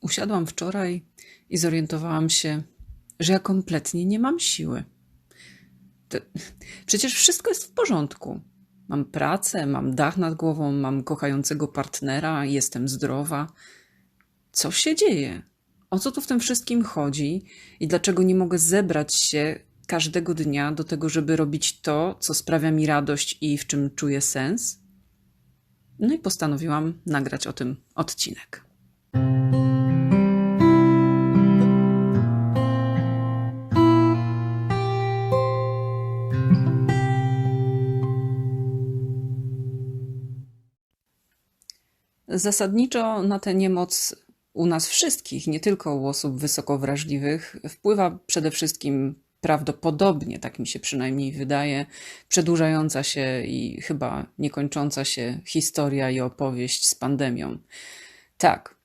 Usiadłam wczoraj i zorientowałam się, że ja kompletnie nie mam siły. To, przecież wszystko jest w porządku. Mam pracę, mam dach nad głową, mam kochającego partnera, jestem zdrowa. Co się dzieje? O co tu w tym wszystkim chodzi i dlaczego nie mogę zebrać się każdego dnia do tego, żeby robić to, co sprawia mi radość i w czym czuję sens? No i postanowiłam nagrać o tym odcinek. Zasadniczo na tę niemoc u nas wszystkich, nie tylko u osób wysoko wrażliwych, wpływa przede wszystkim prawdopodobnie, tak mi się przynajmniej wydaje, przedłużająca się i chyba niekończąca się historia i opowieść z pandemią. Tak,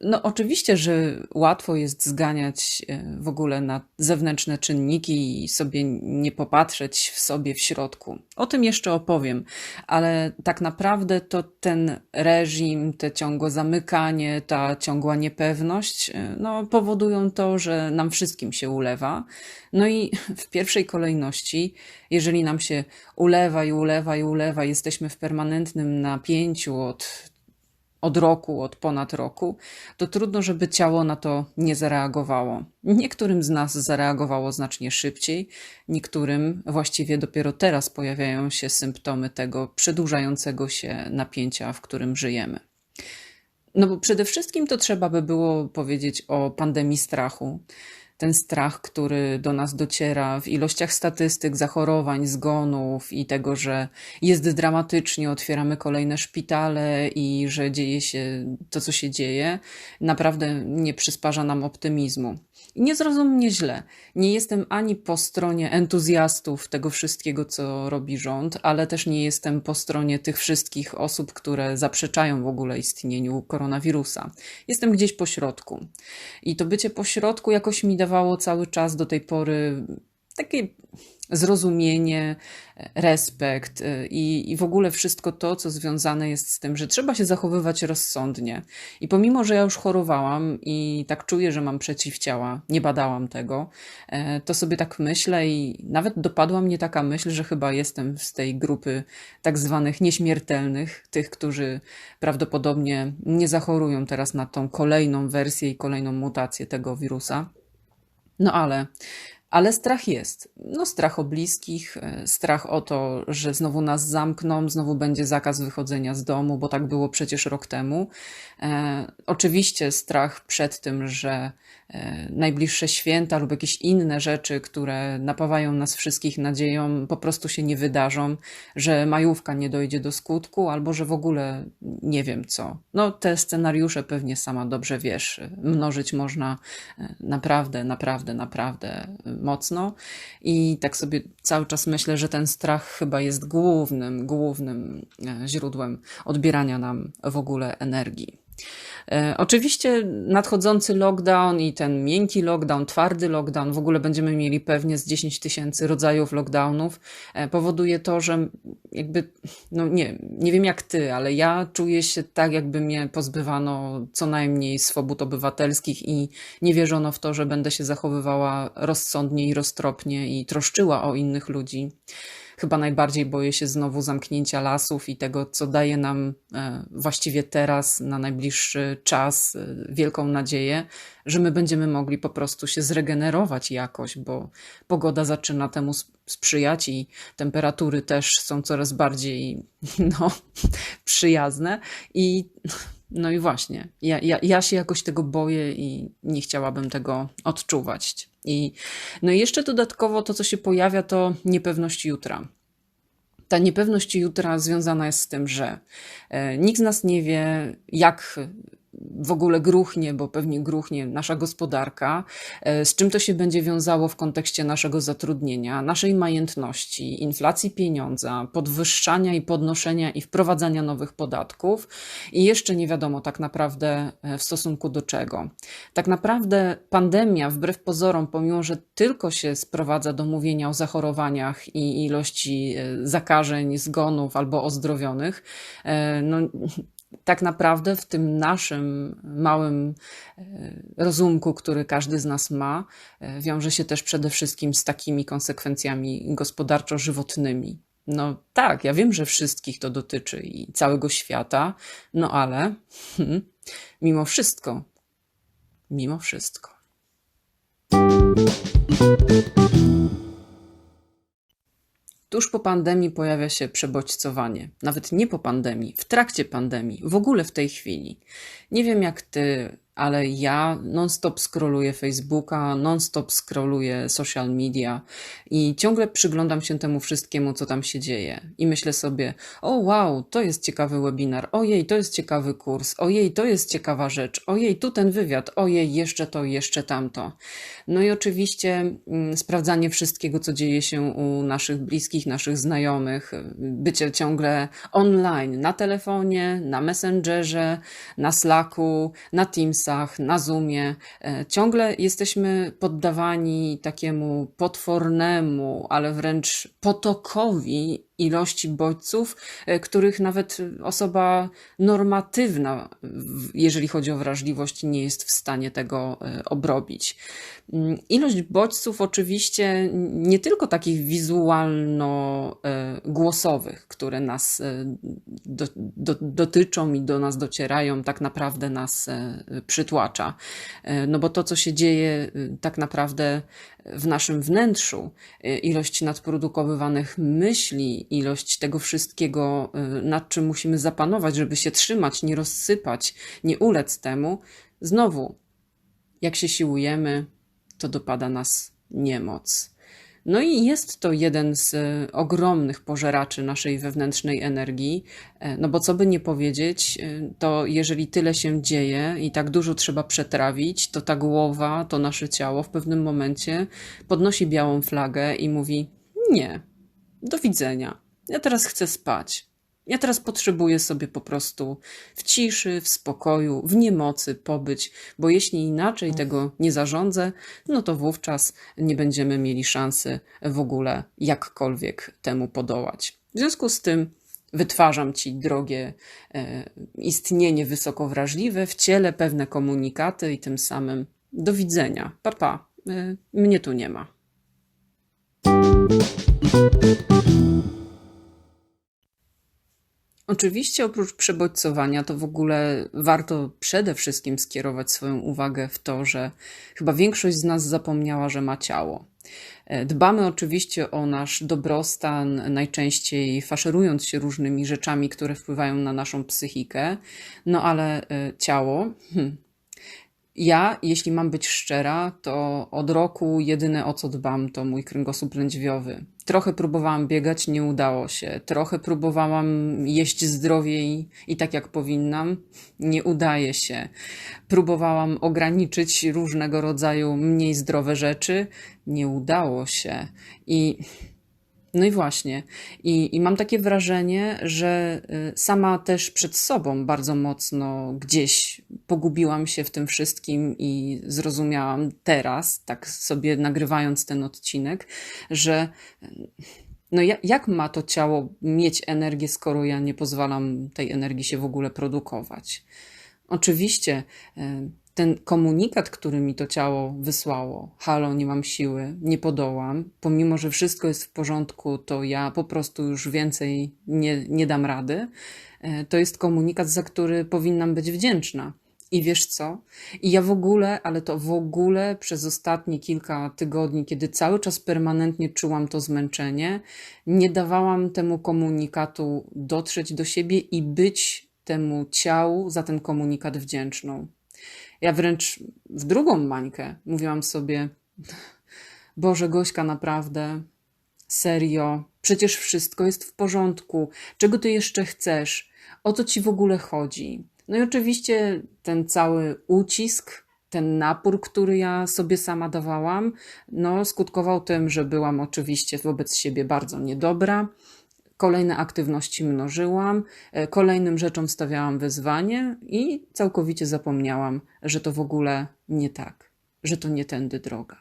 no, oczywiście, że łatwo jest zganiać e, w ogóle na zewnętrzne czynniki i sobie nie popatrzeć w sobie w środku. O tym jeszcze opowiem, ale tak naprawdę to ten reżim, te ciągłe zamykanie, ta ciągła niepewność, e, no, powodują to, że nam wszystkim się ulewa. No i w pierwszej kolejności, jeżeli nam się ulewa i ulewa i ulewa, jesteśmy w permanentnym napięciu od od roku, od ponad roku, to trudno, żeby ciało na to nie zareagowało. Niektórym z nas zareagowało znacznie szybciej, niektórym właściwie dopiero teraz pojawiają się symptomy tego przedłużającego się napięcia, w którym żyjemy. No bo przede wszystkim to trzeba by było powiedzieć o pandemii strachu ten strach, który do nas dociera w ilościach statystyk, zachorowań, zgonów i tego, że jest dramatycznie, otwieramy kolejne szpitale i że dzieje się to, co się dzieje, naprawdę nie przysparza nam optymizmu. I nie zrozum mnie źle. Nie jestem ani po stronie entuzjastów tego wszystkiego, co robi rząd, ale też nie jestem po stronie tych wszystkich osób, które zaprzeczają w ogóle istnieniu koronawirusa. Jestem gdzieś po środku. I to bycie po środku jakoś mi dawało cały czas do tej pory takie zrozumienie, respekt y, i, i w ogóle wszystko to, co związane jest z tym, że trzeba się zachowywać rozsądnie. I pomimo, że ja już chorowałam i tak czuję, że mam przeciwciała, nie badałam tego, e, to sobie tak myślę i nawet dopadła mnie taka myśl, że chyba jestem z tej grupy tak zwanych nieśmiertelnych, tych, którzy prawdopodobnie nie zachorują teraz na tą kolejną wersję i kolejną mutację tego wirusa. No ale ale strach jest. No, strach o bliskich, e, strach o to, że znowu nas zamkną, znowu będzie zakaz wychodzenia z domu, bo tak było przecież rok temu. E, oczywiście strach przed tym, że e, najbliższe święta lub jakieś inne rzeczy, które napawają nas wszystkich nadzieją, po prostu się nie wydarzą, że majówka nie dojdzie do skutku, albo że w ogóle nie wiem co. No, te scenariusze pewnie sama dobrze wiesz. Mnożyć można e, naprawdę, naprawdę, naprawdę mocno. I tak sobie cały czas myślę, że ten strach chyba jest głównym, głównym e, źródłem odbierania nam w ogóle energii. E, oczywiście nadchodzący lockdown i ten miękki lockdown, twardy lockdown, w ogóle będziemy mieli pewnie z 10 tysięcy rodzajów lockdownów, e, powoduje to, że jakby, no nie, nie wiem jak ty, ale ja czuję się tak, jakby mnie pozbywano co najmniej swobód obywatelskich i nie wierzono w to, że będę się zachowywała rozsądnie i roztropnie i troszczyła o innych ludzi. Chyba najbardziej boję się znowu zamknięcia lasów i tego, co daje nam e, właściwie teraz, na najbliższy czas, e, wielką nadzieję, że my będziemy mogli po prostu się zregenerować jakoś, bo pogoda zaczyna temu sprzyjać i temperatury też są coraz bardziej no, przyjazne i no i właśnie, ja, ja, ja się jakoś tego boję i nie chciałabym tego odczuwać. I, no i jeszcze dodatkowo to, co się pojawia, to niepewność jutra. Ta niepewność jutra związana jest z tym, że e, nikt z nas nie wie, jak w ogóle gruchnie, bo pewnie gruchnie nasza gospodarka, e, z czym to się będzie wiązało w kontekście naszego zatrudnienia, naszej majętności, inflacji pieniądza, podwyższania i podnoszenia i wprowadzania nowych podatków i jeszcze nie wiadomo tak naprawdę e, w stosunku do czego. Tak naprawdę pandemia, wbrew pozorom, pomimo że tylko się sprowadza do mówienia o zachorowaniach i ilości e, zakażeń, zgonów albo ozdrowionych, no tak naprawdę w tym naszym małym e, rozumku, który każdy z nas ma, e, wiąże się też przede wszystkim z takimi konsekwencjami gospodarczo-żywotnymi. No tak, ja wiem, że wszystkich to dotyczy i całego świata, no ale hmm, mimo wszystko, mimo wszystko. Tuż po pandemii pojawia się przebodźcowanie. Nawet nie po pandemii, w trakcie pandemii, w ogóle w tej chwili. Nie wiem jak ty, ale ja non-stop scrolluję Facebooka, non-stop scrolluję social media i ciągle przyglądam się temu wszystkiemu, co tam się dzieje. I myślę sobie, o wow, to jest ciekawy webinar, ojej, to jest ciekawy kurs, ojej, to jest ciekawa rzecz, ojej, tu ten wywiad, ojej, jeszcze to, jeszcze tamto. No i oczywiście mm, sprawdzanie wszystkiego, co dzieje się u naszych bliskich, naszych znajomych, bycie ciągle online, na telefonie, na Messengerze, na Slacku, na Teams na Zoomie, e, ciągle jesteśmy poddawani takiemu potwornemu, ale wręcz potokowi ilości bodźców, e, których nawet osoba normatywna, jeżeli chodzi o wrażliwość, nie jest w stanie tego e, obrobić. Mm, ilość bodźców, oczywiście, nie tylko takich wizualno-głosowych, które nas do, do, dotyczą i do nas docierają, tak naprawdę nas przytłacza. No bo to, co się dzieje tak naprawdę w naszym wnętrzu, ilość nadprodukowywanych myśli, ilość tego wszystkiego, y, nad czym musimy zapanować, żeby się trzymać, nie rozsypać, nie ulec temu, znowu, jak się siłujemy, to dopada nas niemoc. No i jest to jeden z y, ogromnych pożeraczy naszej wewnętrznej energii, e, no bo co by nie powiedzieć, y, to jeżeli tyle się dzieje i tak dużo trzeba przetrawić, to ta głowa, to nasze ciało w pewnym momencie podnosi białą flagę i mówi: Nie, do widzenia. Ja teraz chcę spać. Ja teraz potrzebuję sobie po prostu w ciszy, w spokoju, w niemocy pobyć, bo jeśli inaczej tego nie zarządzę, no to wówczas nie będziemy mieli szansy w ogóle jakkolwiek temu podołać. W związku z tym wytwarzam ci, drogie e, istnienie wysoko wrażliwe, w ciele pewne komunikaty i tym samym do widzenia. Papa, pa. E, mnie tu nie ma. Oczywiście oprócz przebodźcowania to w ogóle warto przede wszystkim skierować swoją uwagę w to, że chyba większość z nas zapomniała, że ma ciało. E, dbamy oczywiście o nasz dobrostan, najczęściej faszerując się różnymi rzeczami, które wpływają na naszą psychikę, no ale e, ciało, hmm, ja, jeśli mam być szczera, to od roku jedyne o co dbam to mój kręgosłup lędźwiowy. Trochę próbowałam biegać, nie udało się. Trochę próbowałam jeść zdrowiej i tak jak powinnam, nie udaje się. Próbowałam ograniczyć różnego rodzaju mniej zdrowe rzeczy, nie udało się. I no i właśnie. I, I mam takie wrażenie, że y, sama też przed sobą bardzo mocno gdzieś pogubiłam się w tym wszystkim i zrozumiałam teraz, tak sobie nagrywając ten odcinek, że y, no jak ma to ciało mieć energię, skoro ja nie pozwalam tej energii się w ogóle produkować? Oczywiście y, ten komunikat, który mi to ciało wysłało, halo, nie mam siły, nie podołam, pomimo, że wszystko jest w porządku, to ja po prostu już więcej nie, nie dam rady, e, to jest komunikat, za który powinnam być wdzięczna. I wiesz co? I ja w ogóle, ale to w ogóle przez ostatnie kilka tygodni, kiedy cały czas permanentnie czułam to zmęczenie, nie dawałam temu komunikatu dotrzeć do siebie i być temu ciału za ten komunikat wdzięczną. Ja wręcz w drugą mańkę mówiłam sobie: Boże, Gośka, naprawdę, serio, przecież wszystko jest w porządku. Czego ty jeszcze chcesz? O co ci w ogóle chodzi? No i oczywiście ten cały ucisk, ten napór, który ja sobie sama dawałam, no, skutkował tym, że byłam oczywiście wobec siebie bardzo niedobra Kolejne aktywności mnożyłam, e, kolejnym rzeczom stawiałam wyzwanie i całkowicie zapomniałam, że to w ogóle nie tak, że to nie tędy droga.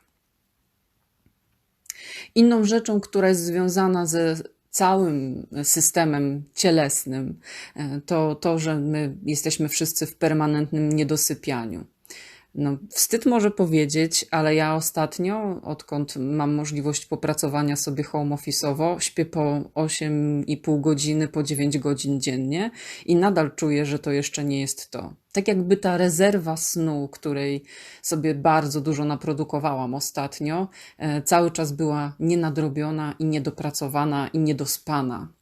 Inną rzeczą, która jest związana ze całym systemem cielesnym, e, to to, że my jesteśmy wszyscy w permanentnym niedosypianiu. No, wstyd może powiedzieć, ale ja ostatnio, odkąd mam możliwość popracowania sobie home office'owo, śpię po 8,5 godziny, po 9 godzin dziennie i nadal czuję, że to jeszcze nie jest to. Tak jakby ta rezerwa snu, której sobie bardzo dużo naprodukowałam ostatnio, e, cały czas była nienadrobiona i niedopracowana i niedospana.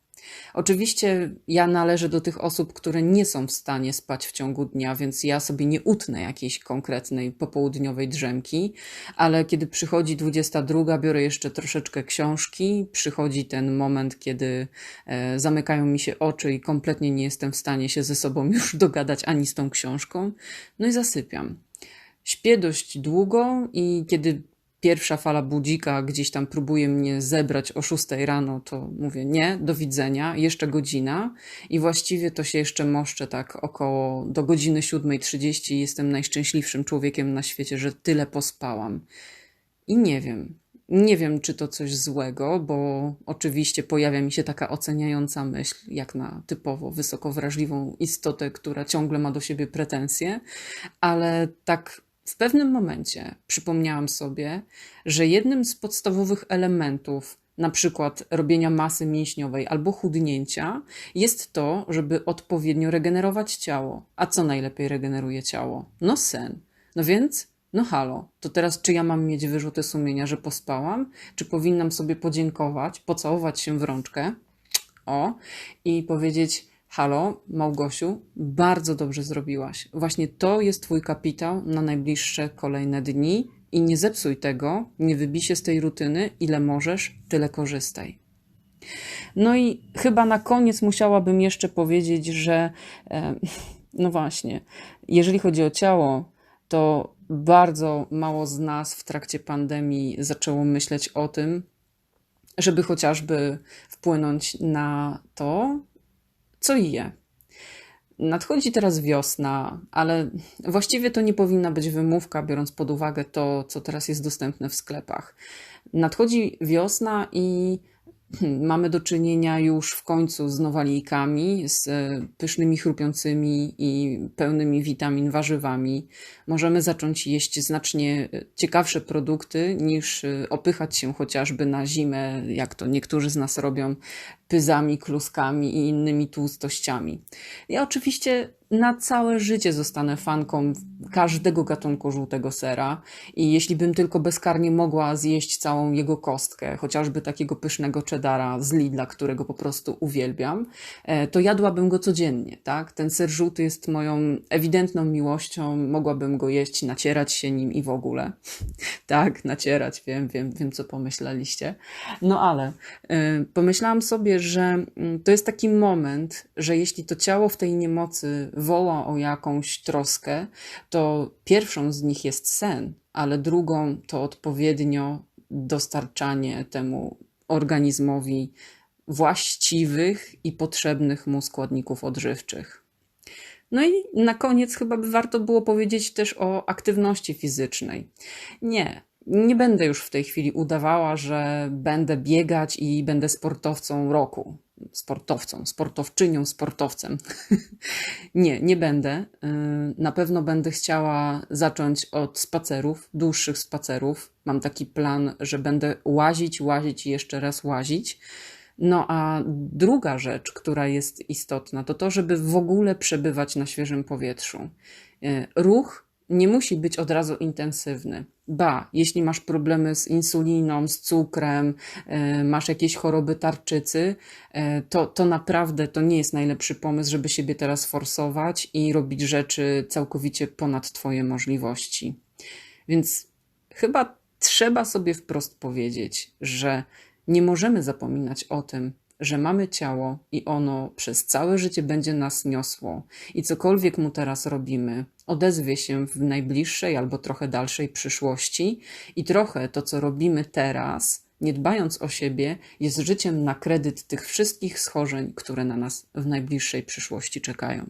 Oczywiście ja należę do tych osób, które nie są w stanie spać w ciągu dnia, więc ja sobie nie utnę jakiejś konkretnej popołudniowej drzemki, ale kiedy przychodzi 22, biorę jeszcze troszeczkę książki, przychodzi ten moment, kiedy e, zamykają mi się oczy i kompletnie nie jestem w stanie się ze sobą już dogadać ani z tą książką, no i zasypiam. Śpię dość długo i kiedy pierwsza fala budzika gdzieś tam próbuje mnie zebrać o 6 rano, to mówię nie, do widzenia, jeszcze godzina i właściwie to się jeszcze moszczę tak około do godziny 7.30 i jestem najszczęśliwszym człowiekiem na świecie, że tyle pospałam. I nie wiem, nie wiem, czy to coś złego, bo oczywiście pojawia mi się taka oceniająca myśl, jak na typowo wysoko wrażliwą istotę, która ciągle ma do siebie pretensje, ale tak w pewnym momencie przypomniałam sobie, że jednym z podstawowych elementów, na przykład robienia masy mięśniowej albo chudnięcia, jest to, żeby odpowiednio regenerować ciało. A co najlepiej regeneruje ciało? No sen. No więc, no halo, to teraz czy ja mam mieć wyrzuty sumienia, że pospałam? Czy powinnam sobie podziękować, pocałować się w rączkę? O, i powiedzieć, Halo, Małgosiu, bardzo dobrze zrobiłaś. Właśnie to jest Twój kapitał na najbliższe kolejne dni i nie zepsuj tego, nie wybij się z tej rutyny, ile możesz, tyle korzystaj. No i chyba na koniec musiałabym jeszcze powiedzieć, że e, no właśnie, jeżeli chodzi o ciało, to bardzo mało z nas w trakcie pandemii zaczęło myśleć o tym, żeby chociażby wpłynąć na to, co je. Nadchodzi teraz wiosna, ale właściwie to nie powinna być wymówka, biorąc pod uwagę to, co teraz jest dostępne w sklepach. Nadchodzi wiosna i mamy do czynienia już w końcu z nowalijkami, z pysznymi, chrupiącymi i pełnymi witamin warzywami. Możemy zacząć jeść znacznie ciekawsze produkty niż e, opychać się chociażby na zimę, jak to niektórzy z nas robią, pyzami, kluskami i innymi tłustościami. Ja oczywiście na całe życie zostanę fanką każdego gatunku żółtego sera i jeśli bym tylko bezkarnie mogła zjeść całą jego kostkę, chociażby takiego pysznego cheddara z Lidla, którego po prostu uwielbiam, e, to jadłabym go codziennie, tak? Ten ser żółty jest moją ewidentną miłością, mogłabym go jeść, nacierać się nim i w ogóle. tak, nacierać, wiem, wiem, wiem co pomyśleliście. No ale y, pomyślałam sobie, że y, to jest taki moment, że jeśli to ciało w tej niemocy woła o jakąś troskę, to pierwszą z nich jest sen, ale drugą to odpowiednio dostarczanie temu organizmowi właściwych i potrzebnych mu składników odżywczych. No i na koniec chyba by warto było powiedzieć też o aktywności fizycznej. Nie, nie będę już w tej chwili udawała, że będę biegać i będę sportowcą roku sportowcą, sportowczynią, sportowcem. nie, nie będę. Y, na pewno będę chciała zacząć od spacerów, dłuższych spacerów. Mam taki plan, że będę łazić, łazić i jeszcze raz łazić. No a druga rzecz, która jest istotna, to to, żeby w ogóle przebywać na świeżym powietrzu. Y, ruch nie musi być od razu intensywny. Ba, jeśli masz problemy z insuliną, z cukrem, e, masz jakieś choroby tarczycy, e, to, to naprawdę to nie jest najlepszy pomysł, żeby siebie teraz forsować i robić rzeczy całkowicie ponad Twoje możliwości. Więc chyba trzeba sobie wprost powiedzieć, że nie możemy zapominać o tym, że mamy ciało i ono przez całe życie będzie nas niosło i cokolwiek mu teraz robimy, odezwie się w najbliższej albo trochę dalszej przyszłości i trochę to, co robimy teraz, nie dbając o siebie, jest życiem na kredyt tych wszystkich schorzeń, które na nas w najbliższej przyszłości czekają.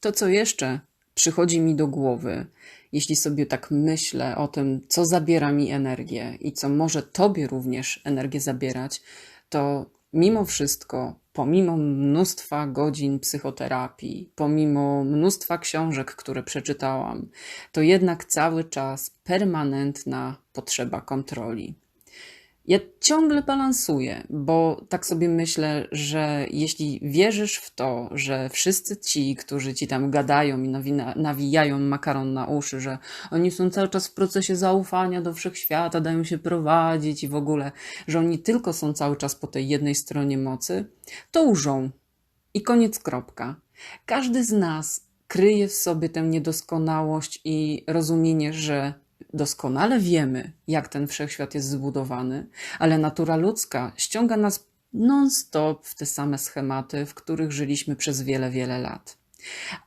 To, co jeszcze przychodzi mi do głowy, jeśli sobie tak myślę o tym, co zabiera mi energię i co może tobie również energię zabierać, to mimo wszystko, pomimo mnóstwa godzin psychoterapii, pomimo mnóstwa książek, które przeczytałam, to jednak cały czas permanentna potrzeba kontroli. Ja ciągle balansuję, bo tak sobie myślę, że jeśli wierzysz w to, że wszyscy ci, którzy ci tam gadają i nawijają makaron na uszy, że oni są cały czas w procesie zaufania do wszechświata, dają się prowadzić i w ogóle, że oni tylko są cały czas po tej jednej stronie mocy, to łżą. I koniec kropka. Każdy z nas kryje w sobie tę niedoskonałość i rozumienie, że doskonale wiemy, jak ten wszechświat jest zbudowany, ale natura ludzka ściąga nas non-stop w te same schematy, w których żyliśmy przez wiele, wiele lat.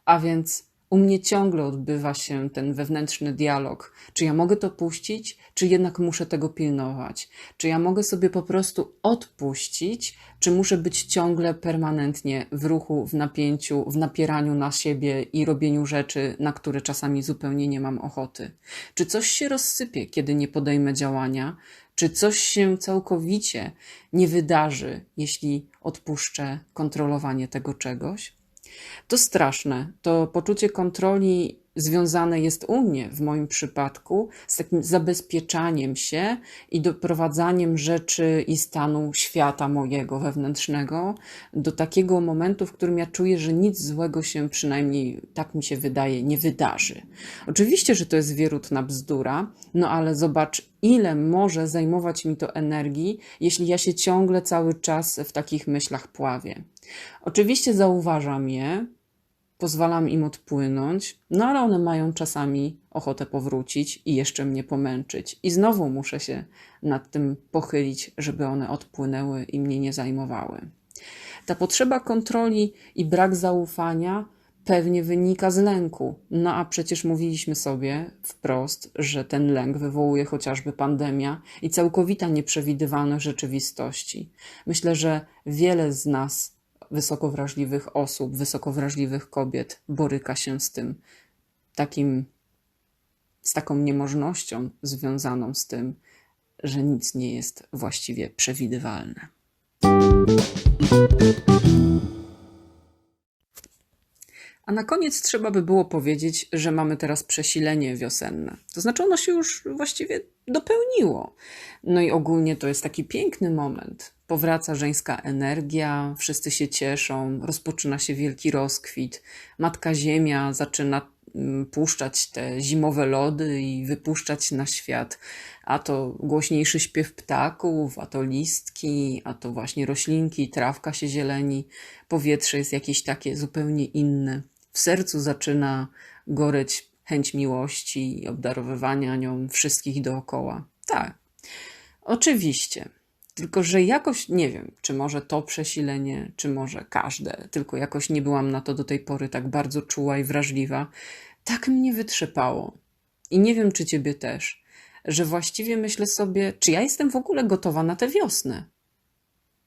A więc u mnie ciągle odbywa się ten wewnętrzny dialog. Czy ja mogę to puścić, czy jednak muszę tego pilnować? Czy ja mogę sobie po prostu odpuścić, czy muszę być ciągle permanentnie w ruchu, w napięciu, w napieraniu na siebie i robieniu rzeczy, na które czasami zupełnie nie mam ochoty? Czy coś się rozsypie, kiedy nie podejmę działania? Czy coś się całkowicie nie wydarzy, jeśli odpuszczę kontrolowanie tego czegoś? To straszne. To poczucie kontroli związane jest u mnie, w moim przypadku, z takim zabezpieczaniem się i doprowadzaniem rzeczy i stanu świata mojego wewnętrznego do takiego momentu, w którym ja czuję, że nic złego się, przynajmniej tak mi się wydaje, nie wydarzy. Oczywiście, że to jest wierutna bzdura, no ale zobacz, ile może zajmować mi to energii, jeśli ja się ciągle cały czas w takich myślach pławię. Oczywiście zauważam je, pozwalam im odpłynąć, no ale one mają czasami ochotę powrócić i jeszcze mnie pomęczyć. I znowu muszę się nad tym pochylić, żeby one odpłynęły i mnie nie zajmowały. Ta potrzeba kontroli i brak zaufania pewnie wynika z lęku. No a przecież mówiliśmy sobie wprost, że ten lęk wywołuje chociażby pandemia i całkowita nieprzewidywalność rzeczywistości. Myślę, że wiele z nas wysoko wrażliwych osób, wysoko wrażliwych kobiet boryka się z tym takim, z taką niemożnością związaną z tym, że nic nie jest właściwie przewidywalne. A na koniec trzeba by było powiedzieć, że mamy teraz przesilenie wiosenne. To znaczy, ono się już właściwie dopełniło. No i ogólnie to jest taki piękny moment. Powraca żeńska energia, wszyscy się cieszą, rozpoczyna się wielki rozkwit. Matka Ziemia zaczyna mm, puszczać te zimowe lody i wypuszczać na świat. A to głośniejszy śpiew ptaków, a to listki, a to właśnie roślinki, trawka się zieleni. Powietrze jest jakieś takie zupełnie inne. W sercu zaczyna goreć chęć miłości i obdarowywania nią wszystkich dookoła. Tak, oczywiście. Tylko, że jakoś nie wiem, czy może to przesilenie, czy może każde, tylko jakoś nie byłam na to do tej pory tak bardzo czuła i wrażliwa. Tak mnie wytrzepało. I nie wiem, czy ciebie też, że właściwie myślę sobie, czy ja jestem w ogóle gotowa na tę wiosnę.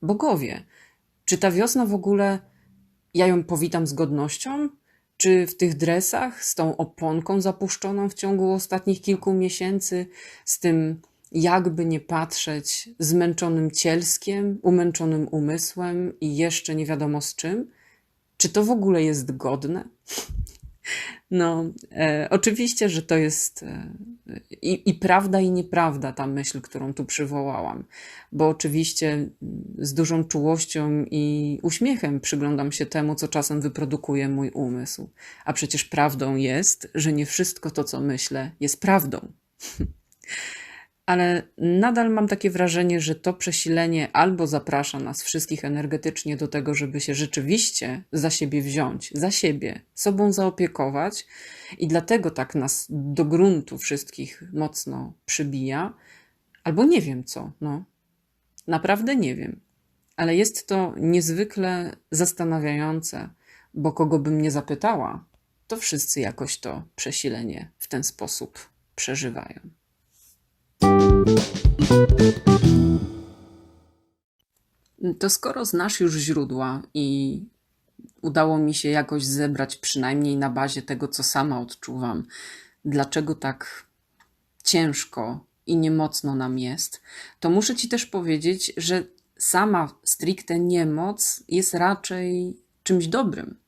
Bogowie, czy ta wiosna w ogóle, ja ją powitam z godnością? Czy w tych dresach, z tą oponką zapuszczoną w ciągu ostatnich kilku miesięcy, z tym jakby nie patrzeć, zmęczonym cielskiem, umęczonym umysłem i jeszcze nie wiadomo z czym? Czy to w ogóle jest godne? No, e, oczywiście, że to jest e, i, i prawda, i nieprawda ta myśl, którą tu przywołałam, bo oczywiście z dużą czułością i uśmiechem przyglądam się temu, co czasem wyprodukuje mój umysł. A przecież prawdą jest, że nie wszystko to, co myślę, jest prawdą. ale nadal mam takie wrażenie, że to przesilenie albo zaprasza nas wszystkich energetycznie do tego, żeby się rzeczywiście za siebie wziąć, za siebie, sobą zaopiekować, i dlatego tak nas do gruntu wszystkich mocno przybija, albo nie wiem co, no. Naprawdę nie wiem. Ale jest to niezwykle zastanawiające, bo kogo bym nie zapytała, to wszyscy jakoś to przesilenie w ten sposób przeżywają. To skoro znasz już źródła i udało mi się jakoś zebrać, przynajmniej na bazie tego, co sama odczuwam, dlaczego tak ciężko i niemocno nam jest, to muszę Ci też powiedzieć, że sama stricte niemoc jest raczej czymś dobrym.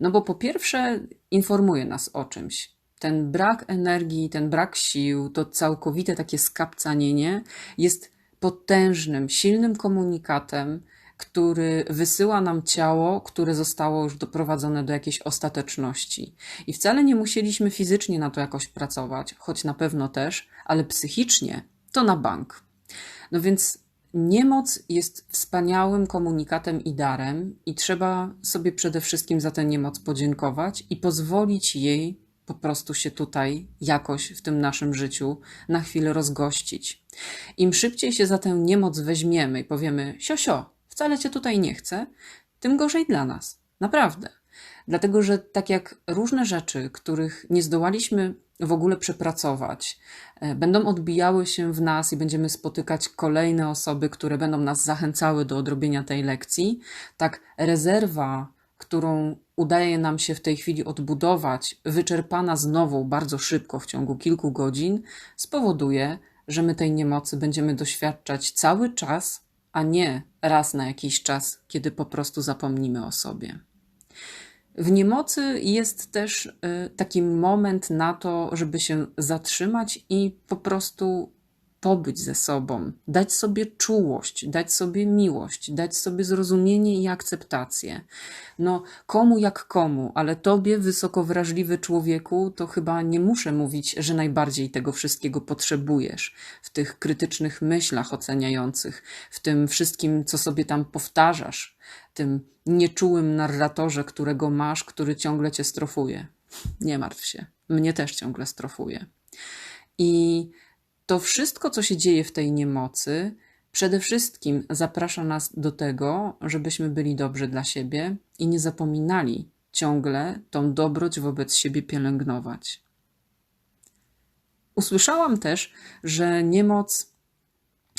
No bo po pierwsze, informuje nas o czymś. Ten brak energii, ten brak sił, to całkowite takie skapcanienie jest potężnym, silnym komunikatem, który wysyła nam ciało, które zostało już doprowadzone do jakiejś ostateczności. I wcale nie musieliśmy fizycznie na to jakoś pracować, choć na pewno też, ale psychicznie to na bank. No więc niemoc jest wspaniałym komunikatem i darem, i trzeba sobie przede wszystkim za tę niemoc podziękować i pozwolić jej po prostu się tutaj jakoś w tym naszym życiu na chwilę rozgościć. Im szybciej się za tę niemoc weźmiemy i powiemy: Siosio, wcale cię tutaj nie chcę, tym gorzej dla nas. Naprawdę. Dlatego, że tak jak różne rzeczy, których nie zdołaliśmy w ogóle przepracować, e, będą odbijały się w nas i będziemy spotykać kolejne osoby, które będą nas zachęcały do odrobienia tej lekcji, tak rezerwa, którą udaje nam się w tej chwili odbudować, wyczerpana znowu bardzo szybko w ciągu kilku godzin, spowoduje, że my tej niemocy będziemy doświadczać cały czas, a nie raz na jakiś czas, kiedy po prostu zapomnimy o sobie. W niemocy jest też y, taki moment na to, żeby się zatrzymać i po prostu pobyć ze sobą, dać sobie czułość, dać sobie miłość, dać sobie zrozumienie i akceptację. No, komu jak komu, ale tobie, wysoko wrażliwy człowieku, to chyba nie muszę mówić, że najbardziej tego wszystkiego potrzebujesz. W tych krytycznych myślach oceniających, w tym wszystkim, co sobie tam powtarzasz, tym nieczułym narratorze, którego masz, który ciągle cię strofuje. Nie martw się, mnie też ciągle strofuje. I to wszystko, co się dzieje w tej niemocy, przede wszystkim zaprasza nas do tego, żebyśmy byli dobrzy dla siebie i nie zapominali ciągle tą dobroć wobec siebie pielęgnować. Usłyszałam też, że niemoc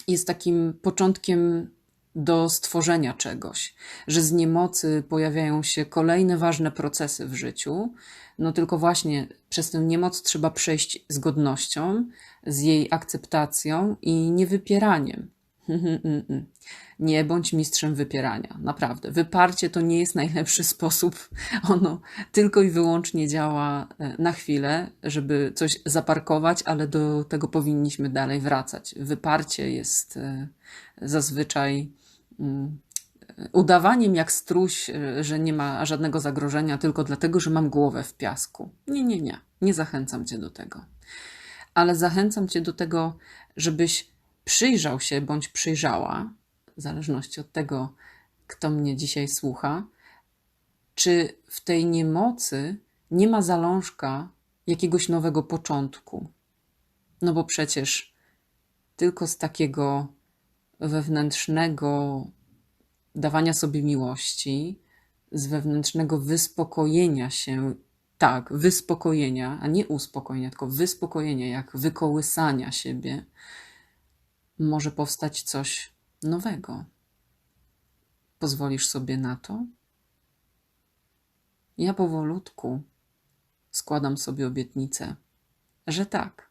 jest takim początkiem do stworzenia czegoś, że z niemocy pojawiają się kolejne ważne procesy w życiu, no tylko właśnie przez tę niemoc trzeba przejść z godnością, z jej akceptacją i niewypieraniem. Nie bądź mistrzem wypierania, naprawdę. Wyparcie to nie jest najlepszy sposób. Ono tylko i wyłącznie działa e, na chwilę, żeby coś zaparkować, ale do tego powinniśmy dalej wracać. Wyparcie jest e, zazwyczaj udawaniem jak struś, e, że nie ma żadnego zagrożenia tylko dlatego, że mam głowę w piasku. Nie, nie, nie. Nie zachęcam cię do tego. Ale zachęcam cię do tego, żebyś przyjrzał się bądź przyjrzała, w zależności od tego, kto mnie dzisiaj słucha, czy w tej niemocy nie ma zalążka jakiegoś nowego początku. No bo przecież tylko z takiego wewnętrznego dawania sobie miłości, z wewnętrznego wyspokojenia się, tak, wyspokojenia, a nie uspokojenia, tylko wyspokojenia, jak wykołysania siebie, może powstać coś nowego. Pozwolisz sobie na to? Ja powolutku składam sobie obietnicę, że tak.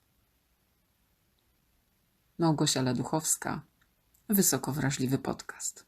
Małgosia Leduchowska, Wysoko Wrażliwy Podcast.